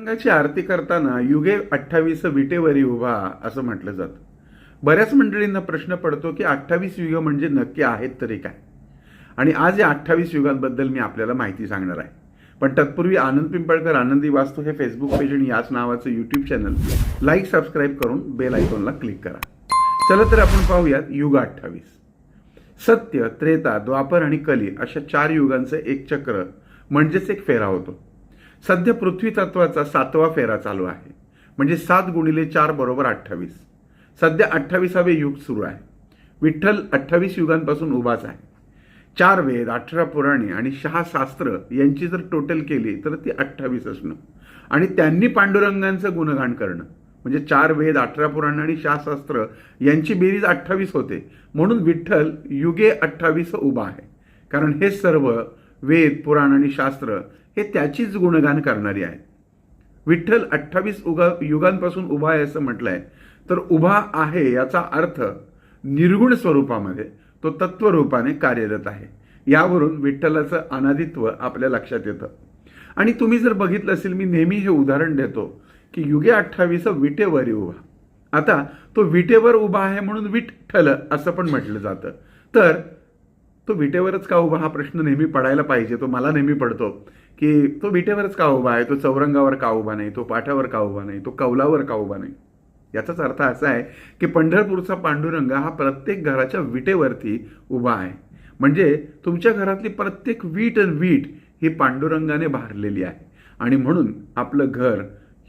पांडुरंगाची आरती करताना युगे अठ्ठावीस विटेवरी उभा असं म्हटलं जातं. बऱ्याच मंडळींना प्रश्न पडतो की अठ्ठावीस युग म्हणजे नक्की आहेत तरी काय? आणि आज या अठ्ठावीस युगांबद्दल मी आपल्याला माहिती सांगणार आहे. पण तत्पूर्वी आनंद पिंपळकर आनंदी वास्तू हे फेसबुक पेज आणि याच नावाचं यूट्यूब चॅनल लाईक सबस्क्राईब करून बेल आयकॉनला क्लिक करा. चला तर आपण पाहूयात युग अठ्ठावीस. सत्य त्रेता द्वापर आणि कली अशा चार युगांचं एक चक्र म्हणजेच एक फेरा होतो. सध्या पृथ्वी तत्वाचा सातवा फेरा चालू आहे. म्हणजे सात गुणिले चार बरोबर अठ्ठावीस. सध्या अठ्ठावीसावे युग सुरू आहे. विठ्ठल अठ्ठावीस युगांपासून उभाच आहे. चार वेद अठरा पुराणे आणि सहा शास्त्र यांची जर टोटल केली तर ती अठ्ठावीस असणं. आणि त्यांनी पांडुरंगांचं गुणगान करणं. म्हणजे चार वेद अठरा पुराण आणि शास्त्र यांची बेरीज अठ्ठावीस होते. म्हणून विठ्ठल युगे अठ्ठावीस उभा आहे. कारण हे सर्व वेद पुराण आणि शास्त्र हे त्याचीच गुणगान करणारी आहेत. विठ्ठल अठ्ठावीस उगा युगांपासून उभा आहे असं म्हटलंय. तर उभा आहे याचा अर्थ निर्गुण स्वरूपामध्ये तो तत्वरूपाने कार्यरत आहे. यावरून विठ्ठलाचं अनादित्व आपल्या लक्षात येतं. आणि तुम्ही जर बघितलं असेल मी नेहमी हे उदाहरण देतो की युगे अठ्ठावीस विटेवरी उभा. आता तो विटेवर उभा आहे म्हणून विठ्ठल असं पण म्हटलं जातं. तर तो विटेवरच का उभा हा प्रश्न नेहमी पडायला पाहिजे तो मला नेहमी पडतो की तो विटेवरच का उभा आहे तो चौरंगावर का उभा नाही तो पाठावर का उभा नाही तो कौलावर का उभा नाही? याचाच अर्थ असा आहे की पंढरपूरचा पांडुरंग हा प्रत्येक घराच्या विटेवरती उभा आहे. म्हणजे तुमच्या घरातली प्रत्येक वीट आणि वीट ही पांडुरंगाने भारलेली आहे. आणि म्हणून आपलं घर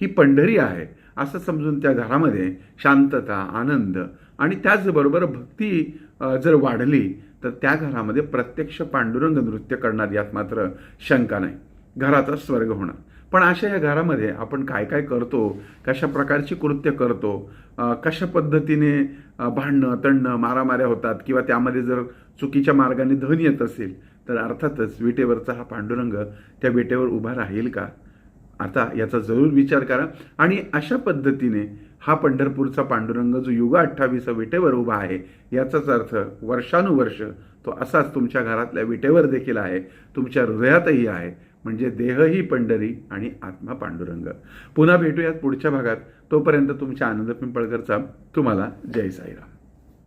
ही पंढरी आहे असं समजून त्या घरामध्ये शांतता आनंद आणि त्याचबरोबर भक्ती जर वाढली तर त्या घरामध्ये प्रत्यक्ष पांडुरंग नृत्य करणार यात मात्र शंका नाही. घराचा स्वर्ग होणार. पण अशा या घरामध्ये आपण काय काय करतो? कशा प्रकारची कृत्य करतो? कशा पद्धतीने भांडणं तणणं मारामाऱ्या होतात? किंवा त्यामध्ये जर चुकीच्या मार्गाने धन येत असेल तर अर्थातच विटेवरचा हा पांडुरंग त्या विटेवर उभा राहील का? आता याचा जरूर विचार करा. आणि अशा पद्धतीने हा पंढरपूरचा पांडुरंग जो युग अठ्ठावीसा विटेवर उभा आहे याचाच अर्थ वर्षानुवर्ष तो असाच तुमच्या घरातल्या विटेवर देखील आहे तुमच्या हृदयातही आहे. म्हणजे देह ही पंढरी आणि आत्मा पांडुरंग. पुन्हा भेटूयात पुढच्या भागात. तोपर्यंत तुमच्या आनंद पिंपळकरचा तुम्हाला जय साईराम.